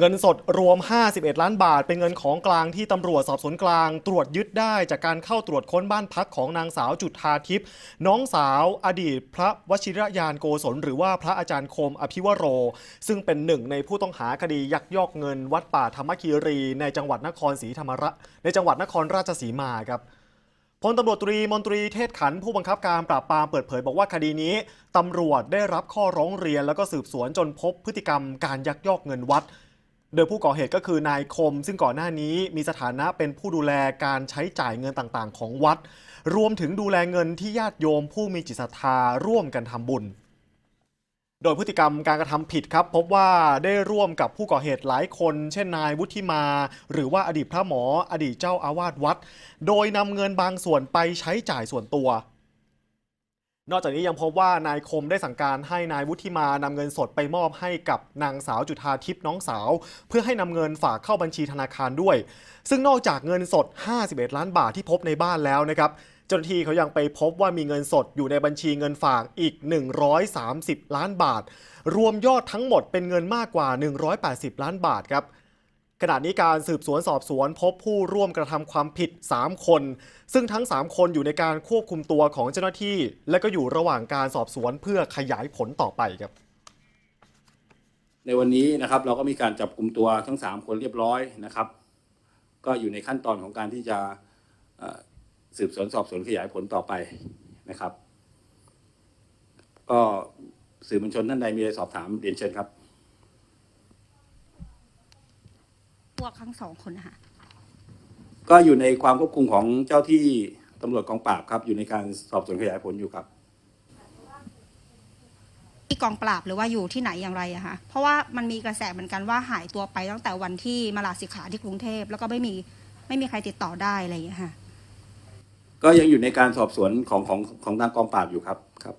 เงินสดรวม 51 ล้านบาท เป็นเงินของกลางที่ตำรวจสอบสวนกลาง ตรวจยึดได้จากการเข้าตรวจค้นบ้านพักของนางสาวจุฑาทิพย์น้องสาวอดีตพระวชิรยานโกศลหรือว่าพระอาจารย์คมอภิวโร ซึ่งเป็นหนึ่งในผู้ต้องหาคดียักยอกเงินวัดป่าธรรมคีรี ในจังหวัดนครศรีธรรมราชในจังหวัดนครราชสีมาครับพลตำรวจตรีมนตรีเทศขันผู้บังคับการปราบปรามเปิดเผยบอกว่าคดีนี้ตำรวจได้รับข้อร้องเรียนแล้วก็สืบสวนจนพบพฤติกรรมการยักยอกเงินวัด โดยผู้ก่อเหตุก็คือนายคม ซึ่งก่อนหน้านี้มีสถานะเป็นผู้ดูแลการใช้จ่ายเงินต่างๆ ของวัด รวมถึงดูแลเงินที่ญาติโยมผู้มีจิตศรัทธาร่วมกันทำบุญ โดยพฤติกรรมการกระทำผิดครับ พบว่าได้ร่วมกับผู้ก่อเหตุหลายคน เช่นนายวุฒิมา หรือว่าอดีตพระหมอ อดีตเจ้าอาวาสวัด โดยนำเงินบางส่วนไปใช้จ่ายส่วนตัว นอกจากนี้ยังพบว่านายคมได้สั่งการให้นายวุฒิมานำเงินสดไปมอบให้กับนางสาวจุธาทิพย์น้องสาว เพื่อให้นำเงินฝากเข้าบัญชีธนาคารด้วย ซึ่งนอกจากเงินสด 51 ล้านบาทที่พบในบ้านแล้วนะครับเจ้าหน้าที่เขายังไปพบว่ามีเงินสดอยู่ในบัญชีเงินฝากอีก 130 ล้านบาท รวมยอดทั้งหมดเป็นเงินมากกว่า 180 ล้านบาทครับ ขณะนี้การสืบสวนสอบสวนพบผู้ร่วมกระทำความผิด 3 คน ซึ่งทั้ง 3 คนอยู่ในการควบคุมตัวของเจ้าหน้าที่ และก็อยู่ระหว่างการสอบสวนเพื่อขยายผลต่อไปครับ ในวันนี้นะครับเราก็มีการจับกลุ่มตัวทั้ง 3 คนเรียบร้อยนะครับ ก็อยู่ในขั้นตอนของการที่จะสืบสวนสอบสวนขยายผลต่อไปนะครับ ก็สื่อมวลชนท่านใดมีอะไรสอบถามเรียนเชิญครับ วกทั้งสองคนนะคะก็อยู่ในความควบคุมของเจ้าที่ตำรวจกองปราบครับ อยู่ในการสอบสวนขยายผลอยู่ครับ ที่กองปราบหรือว่าอยู่ที่ไหนอย่างไรอะคะเพราะว่ามันมีกระแสเหมือนกันว่าหายตัวไปตั้งแต่วันที่มาลาสิกขาที่กรุงเทพแล้วก็ไม่มีไม่มีใครติดต่อได้อะไรอย่างเงี้ยค่ะ ก็ยังอยู่ในการสอบสวนของของของทางกองปราบอยู่ครับครับ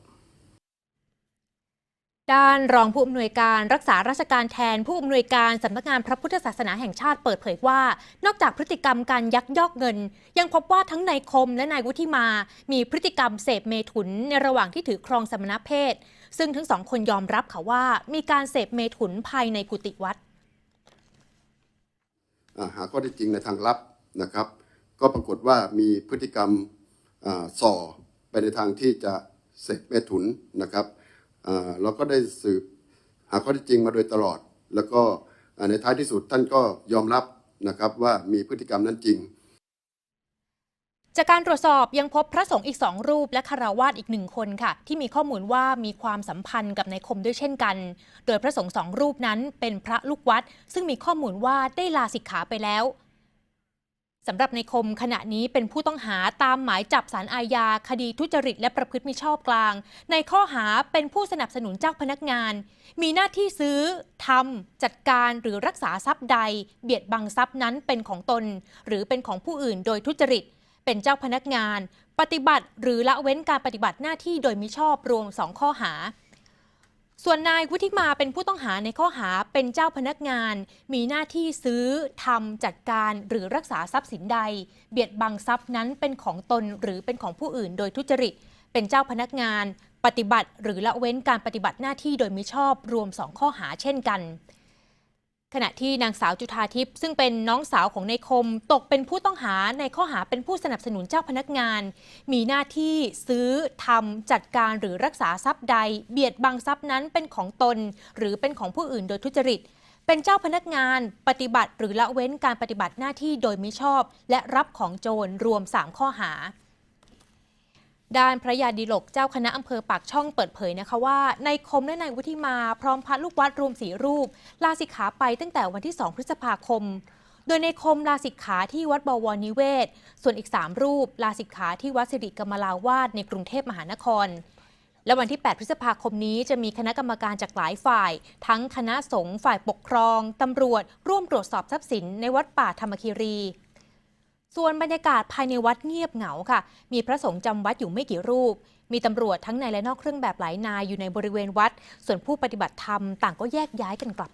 ด้านรองผู้อำนวยการรักษาราชการแทนผู้อำนวยการสำนักงานพระพุทธศาสนาแห่งชาติเปิดเผยว่า นอกจากพฤติกรรมการยักยอกเงิน ยังพบว่าทั้งนายคมและนายวุฒิมา มีพฤติกรรมเสพเมถุนในระหว่างที่ถือครองสมณเพศ ซึ่งทั้งสองคนยอมรับค่ะว่า มีการเสพเมถุนภายในกุฏิวัดหาข้อเท็จจริงในทางลับนะครับ ก็ปรากฏว่ามีพฤติกรรมอาส่อไปในทางที่จะเสพเมถุนนะครับ เราก็ได้สืบหาข้อท็จจริงมาโดยตลอด แล้วก็ในท้ายที่สุดท่านก็ยอมรับนะครับว่ามีพฤติกรรมนั้นจริงจากการตรวจสอบยังพบพระสงฆ์อีกสองรูปและคารวาสอีกหนึ่งคนค่ะ ที่มีข้อมูลว่ามีความสัมพันธ์กับนายคมด้วยเช่นกัน โดยพระสงฆ์สองรูปนั้นเป็นพระลูกวัด ซึ่งมีข้อมูลว่าได้ลาสิกขาไปแล้ว สำหรับในคมขณะนี้เป็นผู้ต้องหาตามหมายจับสารอาญาคดีทุจริตและประพฤติมิชอบกลาง ในข้อหาเป็นผู้สนับสนุนเจ้าพนักงาน มีหน้าที่ซื้อทำจัดการหรือรักษาทรัพย์ใด เบียดบังทรัพย์นั้นเป็นของตน หรือเป็นของผู้อื่นโดยทุจริต เป็นเจ้าพนักงาน ปฏิบัติหรือละเว้นการปฏิบัติหน้าที่โดยมิชอบรวม 2 ข้อหา ส่วนนายวุฒิมาเป็นผู้ต้องหาในข้อหาเป็นเจ้าพนักงาน มีหน้าที่ซื้อทำจัดการหรือรักษาทรัพย์สินใด เบียดบังทรัพย์นั้นเป็นของตนหรือเป็นของผู้อื่นโดยทุจริต เป็นเจ้าพนักงาน ปฏิบัติ หรือละเว้นการปฏิบัติหน้าที่โดยมิชอบรวม 2 ข้อหาเช่นกัน ขณะที่นางสาวจุธาทิพย์ซึ่งเป็นน้องสาวของนายคม ตกเป็นผู้ต้องหาในข้อหาเป็นผู้สนับสนุนเจ้าพนักงาน มีหน้าที่ซื้อทำจัดการหรือรักษาทรัพย์ใด เบียดบังทรัพย์นั้นเป็นของตน หรือเป็นของผู้อื่นโดยทุจริต เป็นเจ้าพนักงาน ปฏิบัติหรือละเว้นการปฏิบัติหน้าที่โดยมิชอบ และรับของโจรรวม 3 ข้อหา ด้านพระยาดีหลกเจ้าคณะอำเภอปากช่องเปิดเผยนะคะว่า ในคมและนายวุฒิมาพร้อมพระลูกวัดรวมสีรูป ลาสิกขาไปตั้งแต่วันที่ 2 พฤษภาคม โดยในคมลาสิกขาที่วัดบวรนิเวศ ส่วนอีก 3 รูป ลาสิกขาที่วัดสิริกรรมลาวาสในกรุงเทพมหานคร และวันที่ 8 พฤษภาคมนี้จะมีคณะกรรมการจากหลายฝ่าย ทั้งคณะสงฆ์ฝ่ายปกครองตำรวจ ร่วมตรวจสอบทรัพย์สินในวัดป่าธรรมคีรี ส่วนบรรยากาศภายในวัดเงียบเหงาค่ะ มีพระสงฆ์จำวัดอยู่ไม่กี่รูป มีตำรวจทั้งในและนอกเครื่องแบบหลายนายอยู่ในบริเวณวัด ส่วนผู้ปฏิบัติธรรมต่างก็แยกย้ายกันกลับ